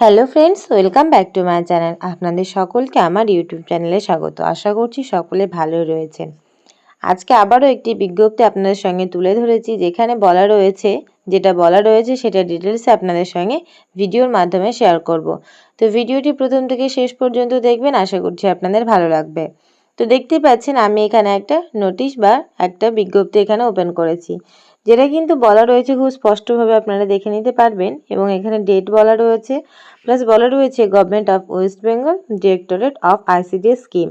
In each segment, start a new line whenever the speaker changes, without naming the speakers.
Hello friends welcome back to my channel আপনাদের সকলকে আমার ইউটিউব চ্যানেলে স্বাগত। আশা করছি সকলে ভালো রয়েছেন। আজকে আবারও একটি বিজ্ঞপ্তি আপনাদের সঙ্গে তুলে ধরেছি, যেখানে বলা রয়েছে, যেটা বলা রয়েছে সেটা ডিটেলসে আপনাদের সঙ্গে ভিডিওর মাধ্যমে শেয়ার করব। তো ভিডিওটি প্রথম থেকে শেষ পর্যন্ত দেখবেন, আশা করছি আপনাদের ভালো লাগবে। তো দেখতেই পাচ্ছেন, আমি এখানে একটা নোটিশ বা একটা বিজ্ঞপ্তি এখানে ওপেন করেছি। যেটা কিন্তু বলা রয়েছে খুব স্পষ্টভাবে আপনারা দেখে নিতে পারবেন এবং এখানে ডেট বলা রয়েছে প্লাস বলা রয়েছে government of West Bengal directorate of ICD scheme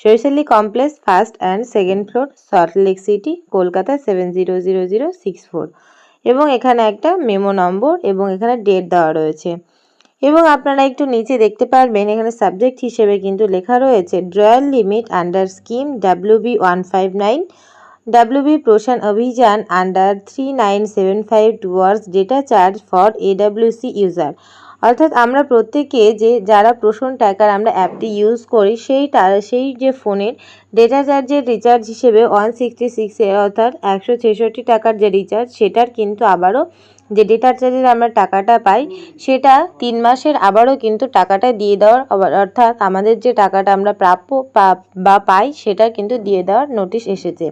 Shaishali complex first and second floor Salt Lake city Kolkata seven zero zero zero six four এবং এখানে একটা মেমো নম্বর এবং এখানে ডেট দেওয়া রয়েছে। এবং আপনারা একটু নিচে দেখতে পারবেন, এখানে সাবজেক্ট হিসেবে কিন্তু লেখা রয়েছে drawal limit under scheme W B one five nine WB প্রসান অভিযান under three nine seven five towards data charge for AWC user অর্থাৎ আমরা প্রত্যেকে যে, যারা প্রসন টাকার আমরা অ্যাপটি ইউজ করি, সেই সেই যে ফোনের ডেটা চার্জের রিচার্জ হিসেবে ওয়ান সিক্সটি সিক্স অর্থাৎ একশো ছেষট্টি টাকার যে রিচার্জ সেটার কিন্তু আবারও যে ডেটা চার্জের আমরা টাকাটা পাই, সেটা তিন মাসের আবারও কিন্তু টাকাটা দিয়ে দেওয়ার অর্থাৎ আমাদের যে টাকাটা আমরা প্রাপ্য বা পাই, সেটা কিন্তু দিয়ে দেওয়ার নোটিশ এসেছে।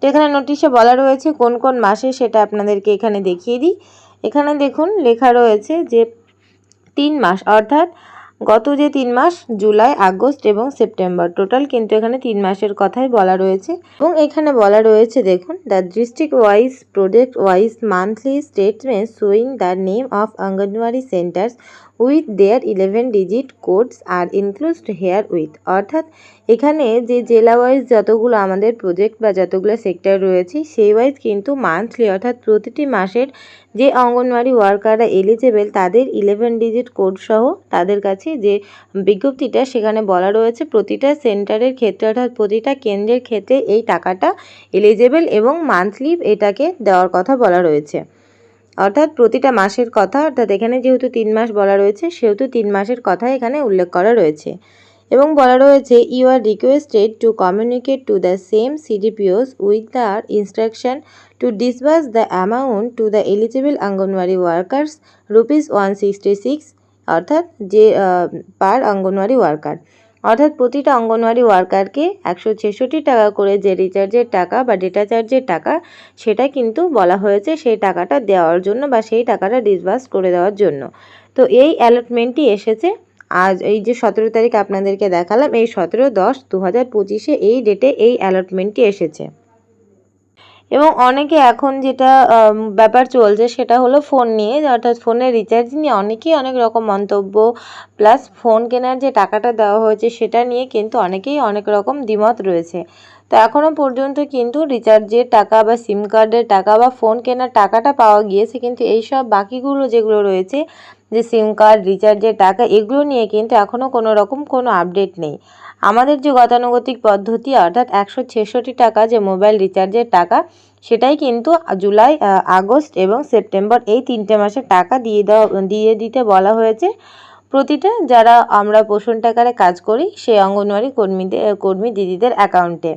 তো এখানে নোটিশে বলা রয়েছে কোন কোন মাসে সেটা আপনাদেরকে এখানে দেখিয়ে দিই। এখানে দেখুন লেখা রয়েছে যে তিন মাস, অর্থাৎ গত যে তিন মাস, জুলাই, আগস্ট এবং সেপ্টেম্বর, টোটাল কিন্তু এখানে তিন মাসের কথাই বলা রয়েছে। এবং এখানে বলা রয়েছে দেখুন the district wise project wise monthly statement showing the name of anganwadi centres with their eleven digit codes are included herewith অর্থাৎ এখানে যে জেলা ওয়াইজ যতগুলো আমাদের প্রজেক্ট বা যতগুলো সেক্টর রয়েছে, সেই ওয়াইজ কিন্তু মান্থলি অর্থাৎ প্রতিটি মাসের যে অঙ্গনওয়াড়ি ওয়ার্কাররা এলিজেবেল তাদের ইলেভেন ডিজিট কোড সহ তাদের কাছে যে বিজ্ঞপ্তিটা সেখানে বলা রয়েছে, প্রতিটা সেন্টারের ক্ষেত্রে অর্থাৎ প্রতিটা কেন্দ্রের ক্ষেত্রে এই টাকাটা এলিজেবেল এবং মান্থলি এটাকে দেওয়ার কথা বলা রয়েছে। অর্থাৎ প্রতিটা মাসের কথা, অর্থাৎ এখানে যেহেতু তিন মাস বলা রয়েছে, সেহেতু তিন মাসের কথা এখানে উল্লেখ করা রয়েছে। এবং বলা রয়েছে you are requested to communicate to the same CDPOs with the instruction to disburse the amount to the eligible anganwadi workers rupees one sixty six অর্থাৎ যে পার অঙ্গনওয়াড়ি ওয়ার্কার অর্থাৎ প্রতিটা অঙ্গনওয়াড়ি ওয়ার্কারকে একশো ছেষট্টি টাকা করে যে রিচার্জের টাকা বা ডেটা চার্জের টাকা সেটা কিন্তু বলা হয়েছে সেই টাকাটা দেওয়ার জন্য বা সেই টাকাটা ডিসবার্স করে দেওয়ার জন্য। তো এই অ্যালটমেন্টটি এসেছে। আজ এই যে সতেরো তারিখ আপনাদেরকে দেখালাম, এই সতেরো দশ দু হাজার পঁচিশে এই ডেটে এই অ্যালটমেন্টটি এসেছে। এবং অনেকে এখন যেটা ব্যাপার চলছে সেটা হলো ফোন নিয়ে, অর্থাৎ ফোনের রিচার্জ নিয়ে অনেকেই অনেক রকম মন্তব্য প্লাস ফোন কেনার যে টাকাটা দেওয়া হয়েছে সেটা নিয়ে কিন্তু অনেকেই অনেক রকম দ্বিমত রয়েছে। তো এখনও পর্যন্ত কিন্তু রিচার্জের টাকা বা সিম কার্ডের টাকা বা ফোন কেনার টাকাটা পাওয়া গিয়েছে। কিন্তু এই সব বাকিগুলো যেগুলো রয়েছে, যে সিম কার্ড রিচার্জের টাকা, এগুলো নিয়ে কিন্তু এখনও কোনো রকম কোনো আপডেট নেই। আমাদের যে গতানুগতিক পদ্ধতি, অর্থাৎ একশো ছেষট্টি টাকা যে মোবাইল রিচার্জের টাকা, সেটাই কিন্তু জুলাই আগস্ট এবং সেপ্টেম্বর এই তিনটে মাসে টাকা দিয়ে দেওয়া, দিয়ে দিতে বলা হয়েছে। প্রতিটা যারা আমরা পোষণ টাকারে কাজ করি, সেই অঙ্গনওয়াড়ি কর্মীদের, কর্মী দিদিদের অ্যাকাউন্টে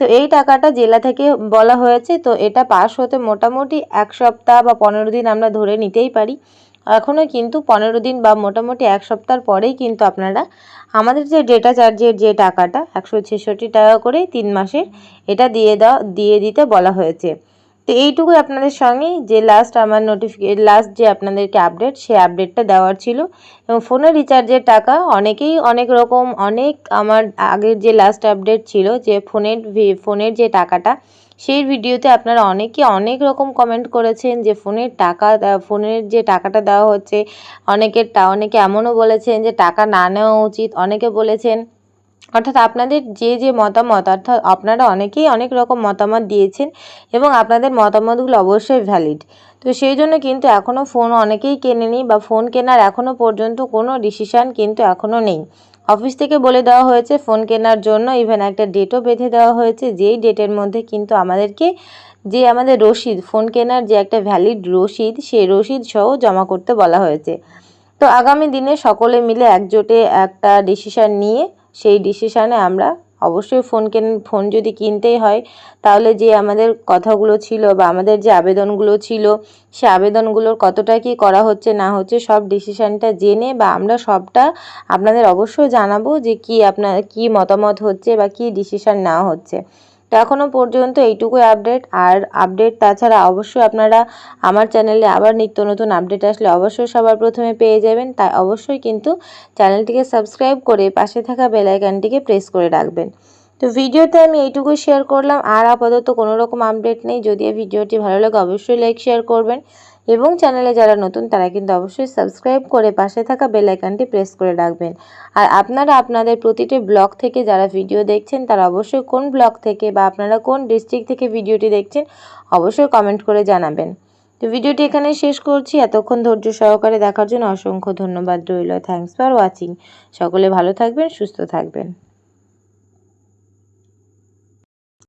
তো এই টাকাটা জেলা থেকে বলা হয়েছে, তো এটা পাশ হতে মোটামুটি এক সপ্তাহ বা পনেরো দিন আমরা ধরে নিতেই পারি। এখনও কিন্তু পনেরো দিন বা মোটামুটি এক সপ্তাহ পরেই কিন্তু আপনারা আমাদের যে ডেটা চার্জের যে টাকাটা, একশো ছেষট্টি টাকা করে তিন মাসের, এটা দিয়ে দেওয়া দিয়ে দিতে বলা হয়েছে। তো এইটুকুই আপনাদের সঙ্গে, যে লাস্ট আমার নোটিফিকে লাস্ট যে আপনাদেরকে আপডেট সেই আপডেটটা দেওয়ার ছিল। এবং ফোনের রিচার্জের টাকা অনেকেই অনেক রকম, অনেক আমার আগের যে লাস্ট আপডেট ছিল, যে ফোনের ফোনের যে টাকাটা, সেই ভিডিওতে আপনারা অনেকে অনেক রকম কমেন্ট করেছেন যে ফোনের টাকা ফোনের যে টাকাটা দেওয়া হচ্ছে, অনেকের অনেকে এমনও বলেছেন যে টাকা না নেওয়া উচিত, অনেকে বলেছেন অর্থাৎ আপনাদের যে যে মতামত, অর্থাৎ আপনারা অনেকেই অনেক রকম মতামত দিয়েছেন এবং আপনাদের মতামতগুলো অবশ্যই ভ্যালিড তো সেই জন্য কিন্তু এখনও ফোন অনেকেই কেনেনি বা ফোন কেনার এখনও পর্যন্ত কোনো ডিসিশান কিন্তু এখনও নেই। অফিস থেকে বলে দেওয়া হয়েছে ফোন কেনার জন্য ইভেন একটা ডেটও বেঁধে দেওয়া হয়েছে, যেই ডেটের মধ্যে কিন্তু আমাদেরকে যে আমাদের রসিদ ফোন কেনার যে একটা ভ্যালিড রসিদ, সেই রসিদ সহ জমা করতে বলা হয়েছে। তো আগামী দিনে সকলে মিলে একজোটে একটা ডিসিশান নিয়ে সেই ডিসিশানে আমরা অবশ্যই ফোন কেন ফোন যদি কিনতেই হয়, তাহলে যে আমাদের কথাগুলো ছিল বা আমাদের যে আবেদনগুলো ছিল, সে আবেদনগুলোর কতটা কি করা হচ্ছে, না হচ্ছে, সব ডিসিশানটা জেনে বা আমরা সবটা আপনাদের অবশ্যই জানাব যে কি আপনার, কি মতামত হচ্ছে বা কি ডিসিশান নেওয়া হচ্ছে। তো এখনও পর্যন্ত এইটুকুই আপডেট আর আপডেট তাছাড়া অবশ্যই আপনারা আমার চ্যানেলে আবার নিত্য নতুন আপডেট আসলে অবশ্যই সবার প্রথমে পেয়ে যাবেন। তাই অবশ্যই কিন্তু চ্যানেলটিকে সাবস্ক্রাইব করে পাশে থাকা বেলাইকানটিকে প্রেস করে রাখবেন। তো ভিডিওতে আমি এইটুকুই শেয়ার করলাম। আর আপাতত কোনো রকম আপডেট নেই। যদি ভিডিওটি ভালো লাগে অবশ্যই লাইক শেয়ার করবেন। এবং চ্যানেলে যারা নতুন, তারা কিন্তু অবশ্যই সাবস্ক্রাইব করে পাশে থাকা বেল আইকনটি প্রেস করে রাখবেন। আর আপনারা আপনাদের প্রতিটি ব্লগ থেকে যারা ভিডিও দেখছেন, তারা অবশ্যই কোন ব্লগ থেকে বা আপনারা কোন ডিস্ট্রিক্ট থেকে ভিডিওটি দেখছেন, অবশ্যই কমেন্ট করে জানাবেন। তো ভিডিওটি এখানে শেষ করছি। এতক্ষণ ধৈর্য সহকারে দেখার জন্য অসংখ্য ধন্যবাদ রইল। থ্যাংকস ফর ওয়াচিং সকলে ভালো থাকবেন, সুস্থ থাকবেন।